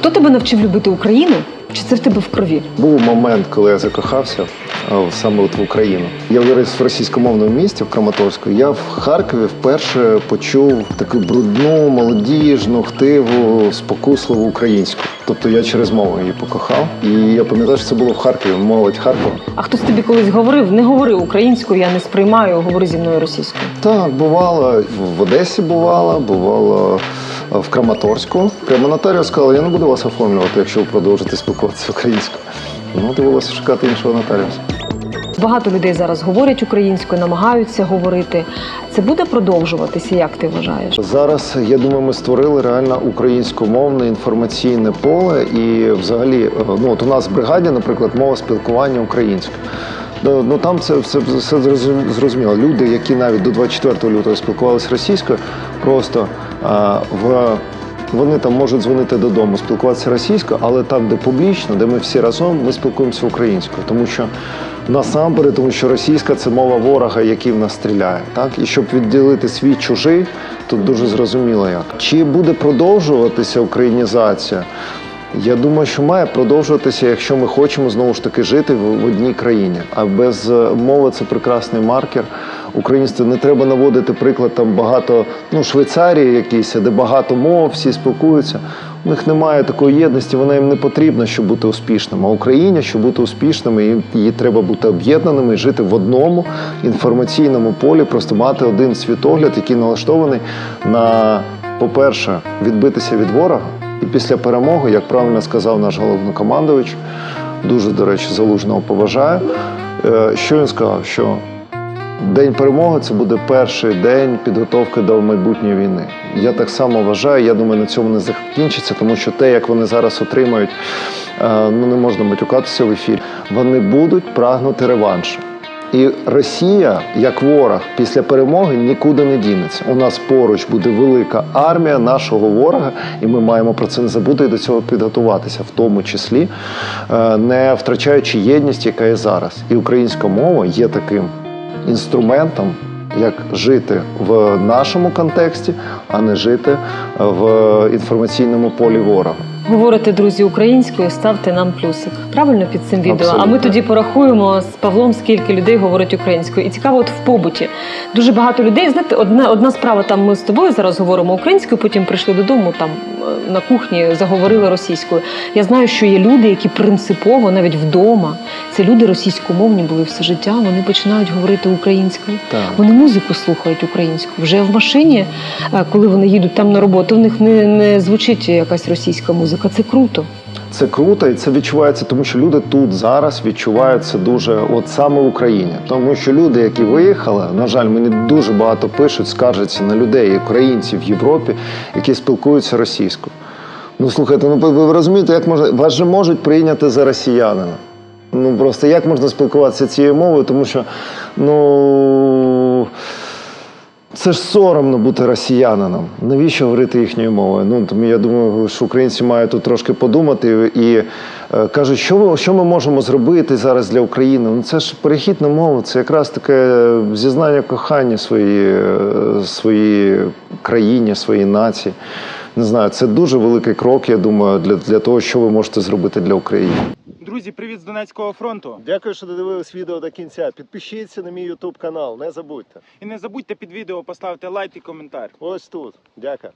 Хто тебе навчив любити Україну? Чи це в тебе в крові? Був момент, коли я закохався саме от в Україну. Я виріс в російськомовному місті в Краматорську. Я в Харкові вперше почув таку брудну, молодіжну, хтиву, спокусливу українську. Тобто я через мову її покохав. І я пам'ятаю, що це було в Харкові, молодь Харкова. А хтось тобі колись говорив, не говори українською, я не сприймаю, говори зі мною російською. Так, бувало в Одесі бувало, бувало в Краматорську. Прямо нотаріус сказала, я не буду вас оформлювати, якщо ви продовжите спілкуватися українською. Ну, довелося шукати іншого нотаріуса. Багато людей зараз говорять українською, намагаються говорити. Це буде продовжуватися, як ти вважаєш? Зараз я думаю, ми створили реально українськомовне інформаційне поле, і взагалі, е, ну от у нас в бригаді, наприклад, мова спілкування українська. Ну ну, там це все, все зрозуміло. Люди, які навіть до 24 лютого спілкувалися російською, просто а, в вони там можуть дзвонити додому, спілкуватися російською, але там, де публічно, де ми всі разом, ми спілкуємося українською, тому що насамперед, тому що російська це мова ворога, який в нас стріляє. Так і щоб відділити свій чужий, тут дуже зрозуміло як. Чи буде продовжуватися українізація? Я думаю, що має продовжуватися, якщо ми хочемо знову ж таки жити в, одній країні. А без е, мови це прекрасний маркер. Українство не треба наводити приклад там багато, ну Швейцарії якісь, де багато мов, всі спілкуються. У них немає такої єдності, вона їм не потрібна, щоб бути успішним. А Україні, щоб бути успішними, їй треба бути об'єднаними і жити в одному інформаційному полі, просто мати один світогляд, який налаштований на, по-перше, відбитися від ворога. І після перемоги, як правильно сказав наш головнокомандувач, дуже, до речі, залужного поважаю. е, Що він сказав? Що День перемоги це буде перший день підготовки до майбутньої війни. Я так само вважаю. Я думаю, на цьому не закінчиться, тому що те, як вони зараз отримають, е, ну не можна матюкатися в ефірі. Вони будуть прагнути реваншу. І Росія, як ворог, після перемоги нікуди не дінеться. У нас поруч буде велика армія нашого ворога, і ми маємо про це не забути і до цього підготуватися, в тому числі е, не втрачаючи єдність, яка є зараз. І українська мова є таким інструментом, як жити в нашому контексті, а не жити в інформаційному полі ворога. Говорите, друзі, українською, ставте нам плюсик. Правильно під цим відео. А ми тоді порахуємо з Павлом, скільки людей говорить українською. І цікаво, от в побуті дуже багато людей. Знаєте, одна одна справа там ми з тобою зараз говоримо українською, потім прийшли додому там е, на кухні, заговорили російською. Я знаю, що є люди, які принципово навіть вдома. Це люди російськомовні були все життя. Вони починають говорити українською. Так. Вони музику слухають українською. Вже в машині, е, коли вони їдуть там на роботу, в них не, не звучить якась російська музика. Це круто. Це круто, і це відчувається, тому що люди тут зараз відчувають це дуже, от саме в Україні. Тому що люди, які виїхали, на жаль, мені дуже багато пишуть, скаржаться на людей, українців в Європі, які спілкуються російською. Ну слухайте, ну ви розумієте, як можна вас же можуть прийняти за росіянина. Ну просто як можна спілкуватися цією мовою, тому що ну. Це ж соромно бути росіянином. Навіщо говорити їхньою мовою? Ну тому я думаю, що українці мають тут трошки подумати і е, кажуть, що ми, що ми можемо зробити зараз для України. Ну це ж перехід на мову, це якраз таке зізнання кохання своїй, е, своїй країні, своїй нації. Не знаю, це дуже великий крок, я думаю, для, для того, що ви можете зробити для України. Друзі, привіт з Донецького фронту. Дякую, що додивились відео до кінця. Підпишіться на мій YouTube канал, не забудьте. І не забудьте під відео поставити лайк і коментар. Ось тут. Дякую.